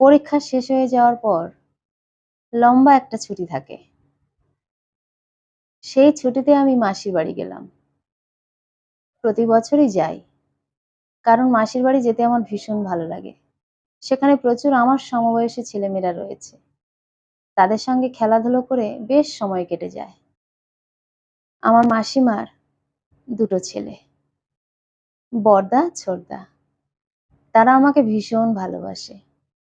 পরীক্ষা শেষ হয়ে যাওয়ার পর লম্বা একটা ছুটি থাকে। সেই ছুটিতে আমি মাসির বাড়ি গেলাম। প্রতি বছরই যাই। কারণ মাসির বাড়ি যেতে আমার ভীষণ ভালো লাগে। সেখানে প্রচুর আমার সমবয়সী ছেলেমেয়েরা রয়েছে। তাদের সঙ্গে খেলাধুলো করে বেশ সময় কেটে যায়। আমার মাসিমার দুটো ছেলে। বড়দা, ছোটদা। তারা আমাকে ভীষণ ভালোবাসে।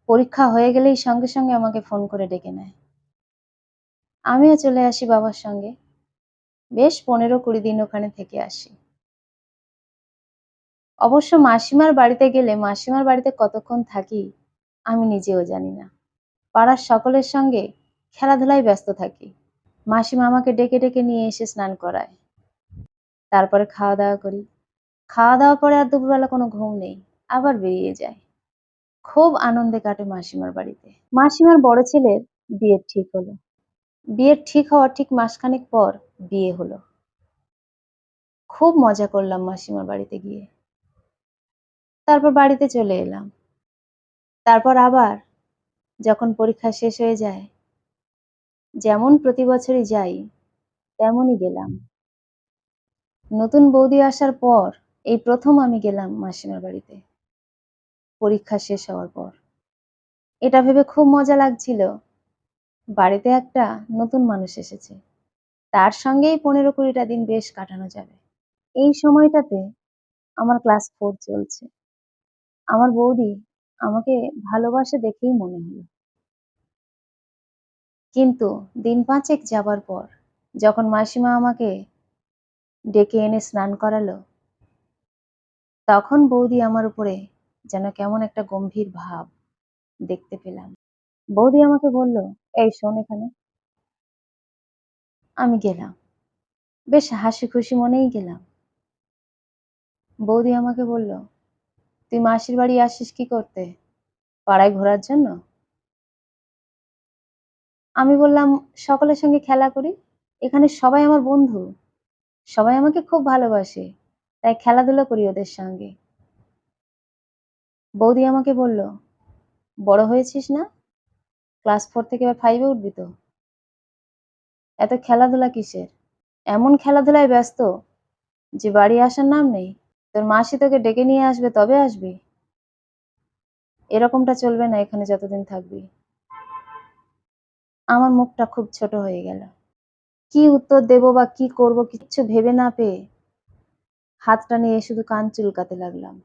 পরীক্ষা হয়ে গেলেই সঙ্গে সঙ্গে আমাকে ফোন করে ডেকে নেয়। আমিও চলে আসি বাবার সঙ্গে। বেশ পনেরো কুড়ি দিন ওখানে থেকে আসি। অবশ্য মাসিমার বাড়িতে গেলে মাসিমার বাড়িতে কতক্ষণ থাকি আমি নিজেও জানি না। পাড়ার সকলের সঙ্গে খেলাধুলায় ব্যস্ত থাকি। মাসিমা আমাকে ডেকে ডেকে নিয়ে এসে স্নান করায়। তারপরে খাওয়া দাওয়া করি। খাওয়া দাওয়া পরে আর দুপুরবেলা কোনো ঘুম নেই। আবার বেরিয়ে যায়। খুব আনন্দে কাটে মাসিমার বাড়িতে। মাসিমার বড় ছেলের বিয়ের ঠিক হলো। বিয়ের ঠিক হওয়ার ঠিক মাসখানেক পর বিয়ে হলো। খুব মজা করলাম মাসিমার বাড়িতে গিয়ে। তারপর বাড়িতে চলে এলাম। তারপর আবার যখন পরীক্ষা শেষ হয়ে যায়, যেমন প্রতি বছরই যাই, তেমনই গেলাম। নতুন বৌদি আসার পর এই প্রথম আমি গেলাম মাসিমার বাড়িতে। পরীক্ষা শেষ হওয়ার পর। এটা ভেবে খুব মজা লাগছিল। বাড়িতে একটা নতুন মানুষ এসেছে। তার সঙ্গেই পনেরো কুড়িটা দিন বেশ কাটানো যাবে। এই সময়টাতে আমার ক্লাস ফোর চলছে। আমার বৌদি আমাকে ভালোবাসে দেখেই মনে হলো। কিন্তু দিন পাঁচেক যাবার পর যখন মাসিমা আমাকে ডেকে এনে স্নান করালো, তখন বৌদি আমার উপরে যেন কেমন একটা গম্ভীর ভাব দেখতে পেলাম। বৌদি আমাকে বলল, এই শোন এখানে। আমি গেলাম। বেশ হাসি খুশি মনেই গেলাম। বৌদি আমাকে বলল, তুই মাসির বাড়ি আসিস কি করতে? পাড়ায় ঘোরার জন্য? আমি বললাম, সকলের সঙ্গে খেলা করি? এখানে সবাই আমার বন্ধু। সবাই আমাকে খুব ভালোবাসে। তাই খেলাধুলা করি ওদের সঙ্গে। বৌদি আমাকে বলল, বড় হয়েছিস না? ক্লাস ফোর থেকে এবার ফাইভে উঠবি তো? এত খেলাধুলা কিসের? এমন খেলাধুলায় ব্যস্ত যে বাড়ি আসার নাম নেই? তোর মাসি তোকে ডেকে নিয়ে আসবে, তবে আসবি? এরকমটা চলবে না এখানে যতদিন থাকবি। আমার মুখটা খুব ছোট হয়ে গেল। কি উত্তর দেব বা কি করব, কিচ্ছু ভেবে না পেয়ে হাতটা নিয়ে শুধু কান চুলকাতে লাগলাম।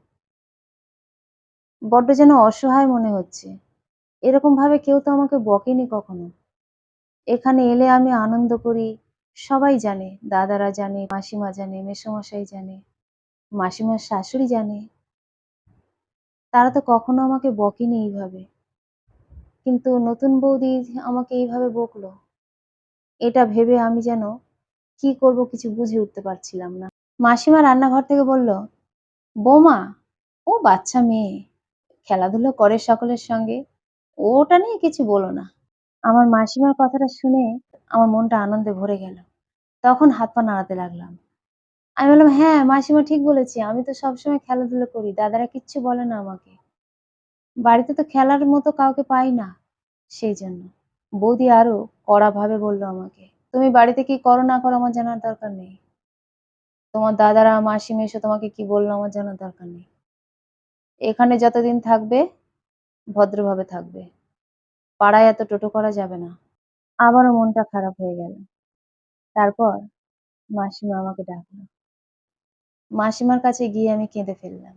বড্ড যেন অসহায় মনে হচ্ছে। এরকম ভাবে কেউ তো আমাকে বকেনি কখনো। এখানে এলে আমি আনন্দ করি, সবাই জানে, দাদারা জানে, মাসিমা জানে, মেসোমশাই জানে, মাসিমার শাশুড়ি জানে। তারা তো কখনো আমাকে বকেনি এইভাবে। কিন্তু নতুন বৌদি আমাকে এইভাবে বকলো। এটা ভেবে আমি যেন কি করব কিছু বুঝে উঠতে পারছিলাম না। মাসিমা রান্নাঘর থেকে বলল, বৌমা, ও বাচ্চা মেয়ে খেলাধুলো করে সকলের সঙ্গে? ওটা নিয়ে কিছু বলো না। আমার মাসিমার কথাটা শুনে আমার মনটা আনন্দে ভরে গেল। তখন হাত পা নাড়াতে লাগলাম। আমি বললাম হ্যাঁ মাসিমা ঠিক বলেছি। আমি তো সবসময় খেলাধুলো করি। দাদারা কিচ্ছু বলে না আমাকে। বাড়িতে তো খেলার মতো কাউকে পাই না। সেই জন্য। বৌদি আরও কড়া ভাবে বলল আমাকে, তুমি বাড়িতে কি করো না করো আমার জানার দরকার নেই। তোমার দাদারা মাসি মেশো তোমাকে কি বলল আমার জানার দরকার নেই। এখানে যতদিন থাকবে, ভদ্রভাবে থাকবে। পাড়ায় এত টোটো করা যাবে না। আবারও মনটা খারাপ হয়ে গেল। তারপর মাসিমা আমাকে ডাকলো। মাসিমার কাছে গিয়ে আমি কেঁদে ফেললাম।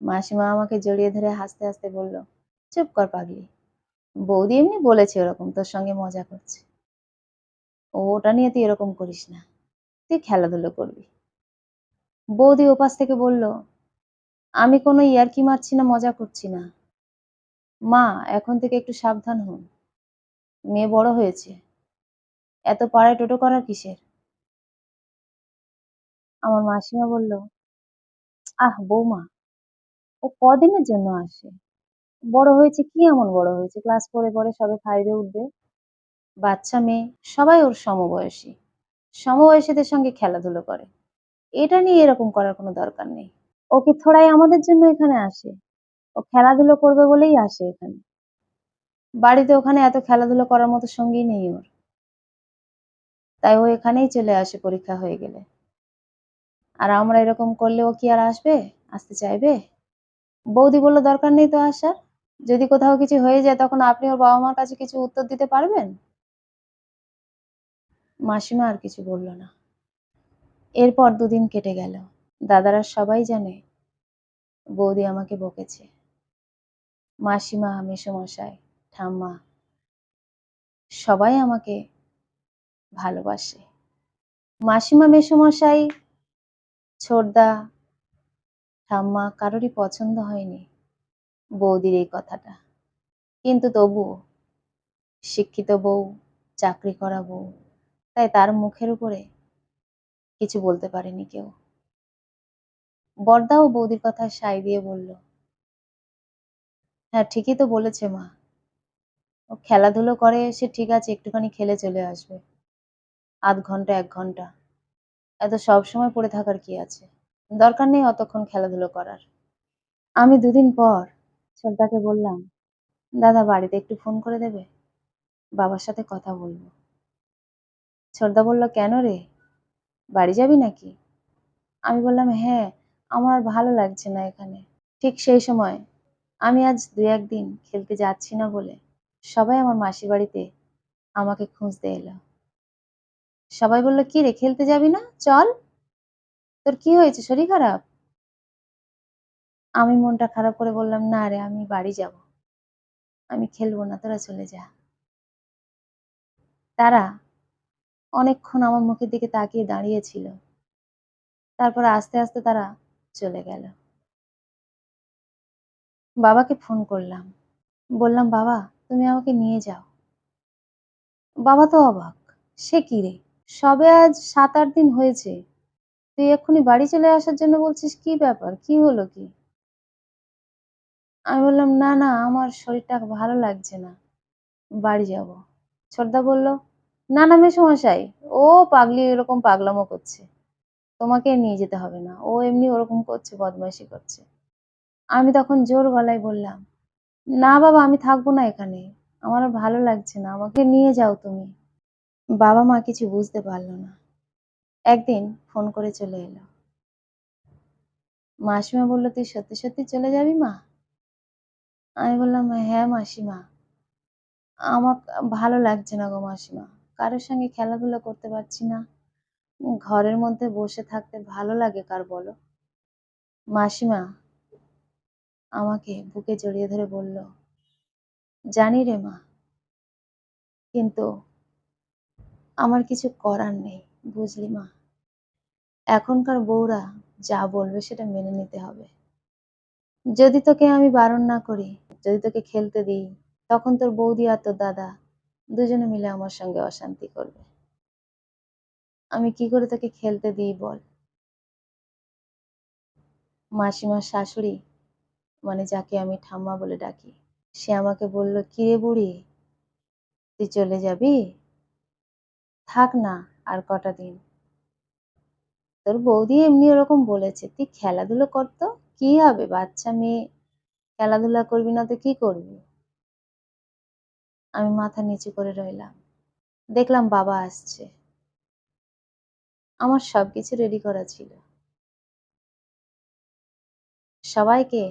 মাসিমা আমাকে জড়িয়ে ধরে হাসতে হাসতে বলল, চুপ কর পাগলি। বৌদি এমনি বলেছে ওরকম, তোর সঙ্গে মজা করছে। ওটা নিয়ে তুই এরকম করিস না। তুই খেলাধুলো করবি। বৌদি ওপাশ থেকে বলল আমি কোনো ইয়ারকি মারছি না, মজা করছি না। মা, এখন থেকে একটু সাবধান হন। মেয়ে বড় হয়েছে। এত পাড়ায় টোটো করার কিসের? আমার মাসিমা বলল, আহ, বৌমা, ও কদিনের জন্য আসে? বড় হয়েছে কি এমন বড় হয়েছে? ক্লাস ফোরে পরে সবে ফাইভে উঠবে। বাচ্চা মেয়ে, সবাই ওর সমবয়সী। সমবয়সীদের সঙ্গে খেলাধুলো করে। এটা নিয়ে এরকম করার কোনো দরকার নেই। ও কি থোড়াই আমাদের জন্য এখানে আসে ও খেলাধুলো করবে বলেই আসে এখানে। বাড়িতে ওখানে এত খেলাধুলো করার মতো সঙ্গী নেই ওর। তাই ও এখানেই চলে আসে পরীক্ষা হয়ে গেলে। আর আমরা এরকম করলে ও কি আর আসবে? আসতে চাইবে? বৌদি বলল, "দরকার নেই তো আসার। যদি কোথাও কিছু হয়ে যায় তখন আপনি ওর বাবা-মার কাছে কিছু উত্তর দিতে পারবেন?" মাসিমা আর কিছু বলল না। এরপর দুদিন কেটে গেল। দাদারা সবাই জানে বৌদি আমাকে বকেছে। মাসিমা, মেসোমশাই, ঠাম্মা সবাই আমাকে ভালোবাসে। মাসিমা, মেসোমশাই, ছোটদা, ঠাম্মা কারোরই পছন্দ হয়নি বৌদির এই কথাটা। কিন্তু তবুও শিক্ষিত বউ, চাকরি করা বউ, তাই তার মুখের উপরে কিছু বলতে পারেনি কেউ। বড়দাও বৌদির কথায় সায় দিয়ে বলল, "হ্যাঁ ঠিকই তো বলেছে মা। ও খেলাধুলো করে সে ঠিক আছে একটুখানি খেলে চলে আসবে। আধ ঘণ্টা এক ঘণ্টা। এত সবসময় পড়ে থাকার কি আছে? দরকার নেই অতক্ষণ খেলাধুলো করার।" আমি দুদিন পর ছোটদাকে বললাম, "দাদা বাড়িতে একটু ফোন করে দেবে? বাবার সাথে কথা বলব।" ছোটদা বলল, "কেন রে? বাড়ি যাবি নাকি?" আমি বললাম, "হ্যাঁ, আমার আর ভালো লাগছে না এখানে।" ঠিক সেই সময় আমি আজ দু একদিন খেলতে যাচ্ছি না বলে সবাই আমার মাসির বাড়িতে আমাকে খুঁজতে এলো। সবাই বলল, "কি রে খেলতে যাবি না? চল। তোর কি হয়েছে? শরীর খারাপ?" আমি মনটা খারাপ করে বললাম, "না রে আমি বাড়ি যাব। আমি খেলব না, তোরা চলে যা।" তারা অনেকক্ষণ আমার মুখের দিকে তাকিয়ে দাঁড়িয়ে ছিল। তারপর আস্তে আস্তে তারা চলে গেল। বাবাকে ফোন করলাম। বললাম, "বাবা তুমি আমাকে নিয়ে যাও।" বাবা তো অবাক। সে কি রে? সবে আজ সাত আট দিন হয়েছে। তুই এক্ষুনি বাড়ি চলে আসার জন্য বলছিস কি ব্যাপার? কি হলো কি? আমি বললাম, "না না আমার শরীরটা ভালো লাগছে না। বাড়ি যাব।" ছোটদা বলল, "না না মেসোমশাই ও পাগলি এরকম পাগলামো করছে। তোমাকে নিয়ে যেতে হবে না। ও এমনি ওরকম করছে বদমাইশি করছে।" আমি তখন জোর গলায় বললাম, "না বাবা আমি থাকব না এখানে। আমার ভালো লাগছে না। আমাকে নিয়ে যাও তুমি।" বাবা মা কিছু বুঝতে পারল না। একদিন ফোন করে চলে এলো। মাসিমা বলল "তুই সত্যি সত্যি চলে যাবি মা?" আমি বললাম, "হ্যাঁ মাসিমা। আমার ভালো লাগছে না গো মাসিমা। কারোর সঙ্গে খেলাধুলা করতে পারছি না। ঘরের মধ্যে বসে থাকতে ভালো লাগে কার বলো?" মাসিমা আমাকে বুকে জড়িয়ে ধরে বলল, "জানি রে মা। কিন্তু আমার কিছু করার নেই। বুঝলি মা? এখনকার বউরা যা বলবে সেটা মেনে নিতে হবে। যদি তোকে আমি বারণ না করি, যদি তোকে খেলতে দিই, তখন তোর বৌদি আর তোর দাদা দুজনে মিলে আমার সঙ্গে অশান্তি করবে। আমি কি করে তোকে খেলতে দিই বল?" মাসিমার শাশুড়ি মানে যাকে আমি ঠাম্মা বলে ডাকি, সে আমাকে বলল, "কি রে বুড়ি? তুই চলে যাবি? থাক না আর কটা দিন। তোর বৌদি এমনি ওরকম বলেছে। তুই খেলাধুলো করতো কি হবে বাচ্চা মেয়ে খেলাধুলা করবি না তো কি করবি?" আমি মাথা নিচু করে রইলাম। দেখলাম বাবা আসছে। আমার সবকিছু রেডি করা ছিল। সবাইকে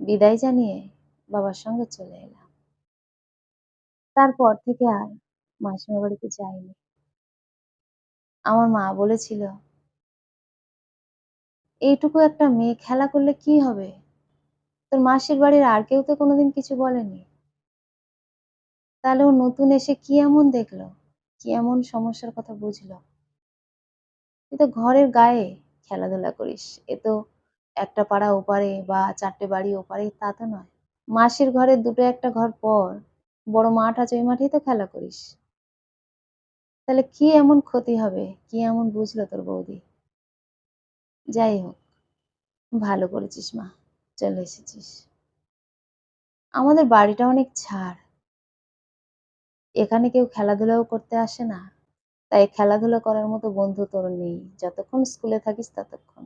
বিদায় জানিয়ে বাবার সঙ্গে চলে এলাম। তারপর থেকে আর মাসিমার বাড়িতে যাইনি। আমার মা বলেছিল, "এইটুকু একটা মেয়ে খেলা করলে কি হবে? তোর মাসির বাড়ির আর কেউ তো কোনোদিন কিছু বলেনি। তাহলে ও নতুন এসে কি এমন দেখল? কি এমন সমস্যার কথা বুঝলো? তুই তো ঘরের গায়ে খেলাধুলা করিস। এ তো একটা পাড়া ওপারে বা চারটে বাড়ি ওপারে, তা তো নয়। মাসির ঘরের দুটো একটা ঘর পর, বড় মাঠ আছে ওই মাঠেই তো খেলা করিস। তাহলে কি এমন ক্ষতি হবে? কি এমন বুঝলো তোর বৌদি? যাই হোক, ভালো করেছিস মা, চলে এসেছিস। আমাদের বাড়িটা অনেক ছাড়। এখানে কেউ খেলাধুলাও করতে আসে না। তাই খেলাধুলা করার মতো বন্ধু তোর নেই। যতক্ষণ স্কুলে থাকিস ততক্ষণ।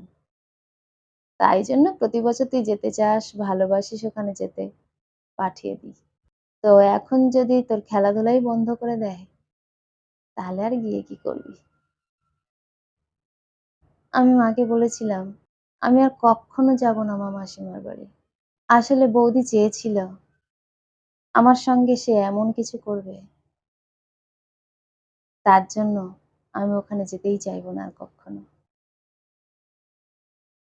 তাই জন্য প্রতি বছর তুই যেতে চাস, ভালোবাসিস ওখানে যেতে, পাঠিয়ে দিই। তো এখন যদি তোর খেলাধুলাই বন্ধ করে দেয়, তাহলে আর গিয়ে কি করবি? আমি মাকে বলেছিলাম, আমি আর কক্ষনো যাব না মা মাসিমার বাড়ি। আসলে বৌদি চেয়েছিল, আমার সঙ্গে সে এমন কিছু করবে, তার জন্য আমি ওখানে যেতেই চাইব না আর কক্ষনো।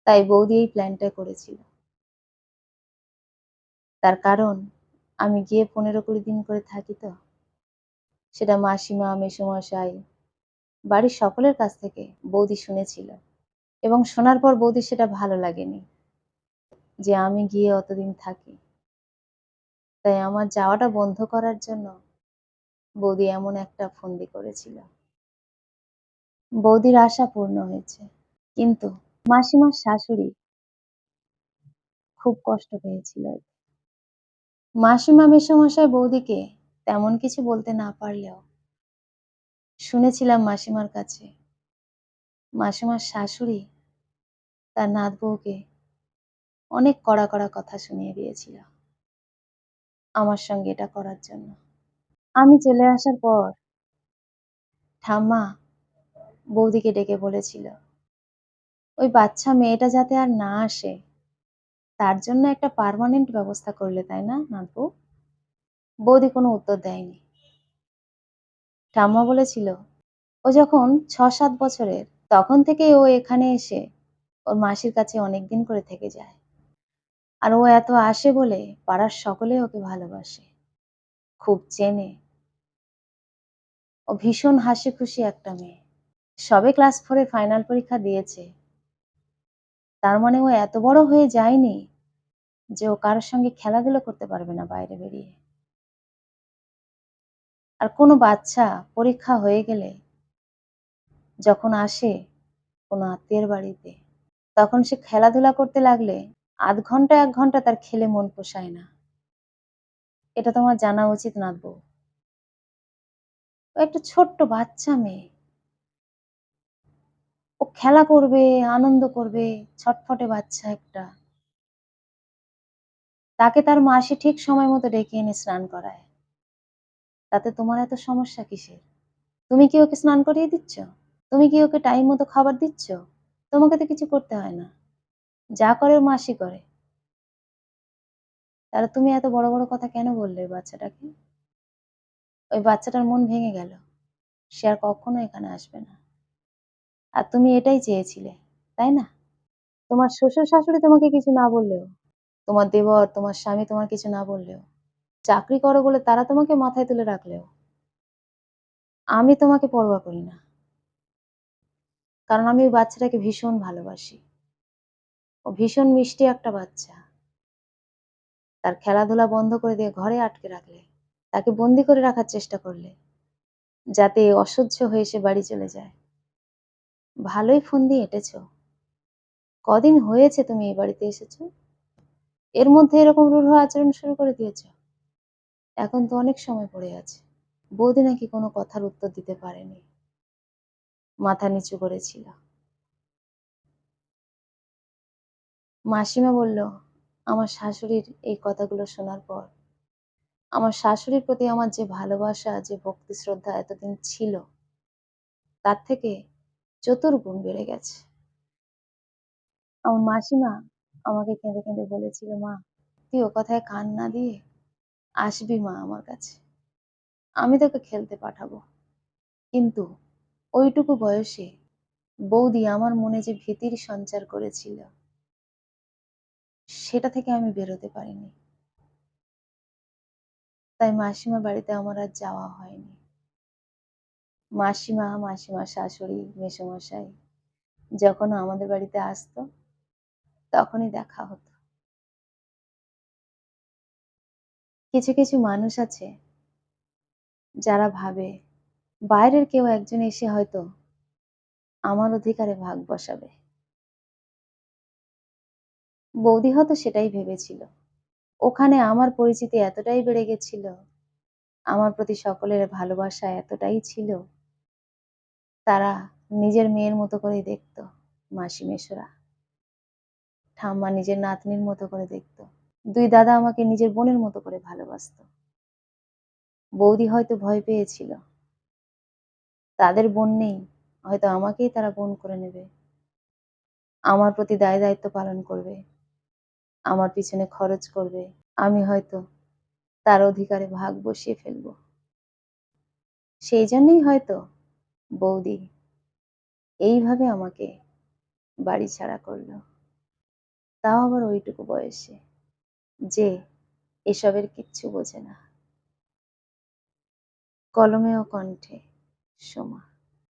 তাই বৌদি এই প্ল্যানটা করেছিল। তার কারণ আমি গিয়ে পনেরো কুড়ি দিন করে থাকি তো। সেটা মাসিমা, মেসোমশাই, বাড়ির সকলের কাছ থেকে বৌদি শুনেছিল এবং শোনার পর বৌদি সেটা ভালো লাগেনি যে আমি গিয়ে অতদিন থাকি। তাই আমার যাওয়াটা বন্ধ করার জন্য বৌদি এমন একটা ফন্দি করেছিল। বৌদির আশা পূর্ণ হয়েছে। কিন্তু মাসিমার শাশুড়ি খুব কষ্ট পেয়েছিল। মাসিমা মেসোমশাই বৌদিকে তেমন কিছু বলতে না পারলেও শুনেছিলাম মাসিমার কাছে, মাসিমার শাশুড়ি তার নাত বউকে অনেক কড়া কড়া কথা শুনিয়ে দিয়েছিল, আমার সঙ্গে এটা করার জন্য আমি চলে আসার পর। ঠাম্মা, বৌদিকে ডেকে বলেছিল, ওই বাচ্চা মেয়েটা যাতে আর না আসে, তার জন্য একটা পারমানেন্ট ব্যবস্থা করলে, তাই না, নাতবু? বৌদি কোনো উত্তর দেয়নি। ঠাম্মা বলেছিল, ও যখন ছ সাত বছরের, তখন থেকেই ও এখানে এসে ওর মাসির কাছে অনেক দিন করে থেকে যায়। আর ও এত আসে বলে পাড়ার সকলে ওকে ভালোবাসে। খুব চেনে ও ভীষণ হাসি খুশি একটা মেয়ে। সবে ক্লাস ফোরে ফাইনাল পরীক্ষা দিয়েছে। তার মানে ও এত বড় হয়ে যায়নি যে ও কারোর সঙ্গে খেলাধুলো করতে পারবে না বাইরে বেরিয়ে। আর কোনো বাচ্চা পরীক্ষা হয়ে গেলে যখন আসে কোনো আত্মীয়ের বাড়িতে, তখন সে খেলাধুলা করতে লাগলে আধ ঘণ্টা, এক ঘণ্টা তার খেলে মন পোষায় না। এটা তোমার জানা উচিত নাতবউ। একটা ছোট্ট বাচ্চা মেয়ে। ও খেলা করবে, আনন্দ করবে, ছটফটে বাচ্চা একটা। তাকে তার মাসি ঠিক সময় মতো ডেকে এনে স্নান করায়। তাতে তোমার এত সমস্যা কিসের? তুমি কি ওকে স্নান করিয়ে দিচ্ছ? তুমি কি ওকে টাইম মতো খাবার দিচ্ছ? তোমাকে তো কিছু করতে হয় না। যা করে মাসি করে। তাহলে তুমি এত বড় বড় কথা কেন বললে বাচ্চাটাকে? ওই বাচ্চাটার মন ভেঙে গেল। সে আর কখনো এখানে আসবে না। আর তুমি এটাই চেয়েছিলে, তাই না? তোমার শ্বশুর শাশুড়ি তোমাকে কিছু না বললেও, তোমার দেবর, তোমার স্বামী তোমার কিছু না বললেও, চাকরি করো বলে তারা তোমাকে মাথায় তুলে রাখলেও, আমি তোমাকে পরোয়া করি না। কারণ আমি ওই বাচ্চাটাকে ভীষণ ভালোবাসি। ও ভীষণ মিষ্টি একটা বাচ্চা। তার খেলাধুলা বন্ধ করে দিয়ে ঘরে আটকে রাখলে তাকে বন্দি করে রাখার চেষ্টা করলে, যাতে অসহ্য হয়ে সে বাড়ি চলে যায়। ভালোই ফোন দিয়ে এঁটেছ। কদিন হয়েছে তুমি এই বাড়িতে এসেছ? এর মধ্যে এরকম রূঢ় আচরণ শুরু করে দিয়েছ? এখন তো অনেক সময় পড়ে আছে। বৌদি নাকি কোনো কথার উত্তর দিতে পারেনি। মাথা নিচু করেছিল। মাসিমা বলল, আমার শাশুড়ির এই কথাগুলো শোনার পর আমার শাশুড়ির প্রতি আমার যে ভালোবাসা, যে ভক্তি শ্রদ্ধা এতদিন ছিল, তার থেকে চতুর্গুণ বেড়ে গেছে। আমার মাসিমা আমাকে কেঁদে কেঁদে বলেছিল, মা, তুই ও কথায় কান না দিয়ে আসবি মা আমার কাছে। আমি তোকে খেলতে পাঠাবো। কিন্তু ওইটুকু বয়সে বৌদি আমার মনে যে ভীতির সঞ্চার করেছিল, সেটা থেকে আমি বেরোতে পারিনি। তাই মাসিমা বাড়িতে আমার আর যাওয়া হয়নি। মাসিমা মাসিমা শাশুড়ি, মেসোমশাই যখন আমাদের বাড়িতে আসতো, তখনই দেখা হতো। কিছু কিছু মানুষ আছে যারা ভাবে, বাইরের কেউ একজন এসে হয়তো আমার অধিকারে ভাগ বসাবে। বৌদি হয়তো সেটাই ভেবেছিল। ওখানে আমার পরিচিতি এতটাই বেড়ে গেছিল, আমার প্রতি সকলের ভালোবাসা এতটাই ছিল। তারা নিজের মেয়ের মতো করেই দেখতো, মাসি মেশোরা ঠাম্মা নিজের নাতনির মতো করে দেখতো। দুই দাদা আমাকে নিজের বোনের মতো করে ভালোবাসতো। বৌদি হয়তো ভয় পেয়েছিল। তাদের বোন নেই, হয়তো আমাকেই তারা বোন করে নেবে। আমার প্রতি দায় দায়িত্ব পালন করবে। আমার পিছনে খরচ করবে। আমি হয়তো তার অধিকারে ভাগ বসিয়ে ফেলব। সেই জন্যই হয়তো বৌদি এইভাবে আমাকে বাড়ি ছাড়া করল। তাও আবার ওইটুকু বয়সে যে এসবের কিচ্ছু বোঝে না। কলমে ও কণ্ঠে সোমা।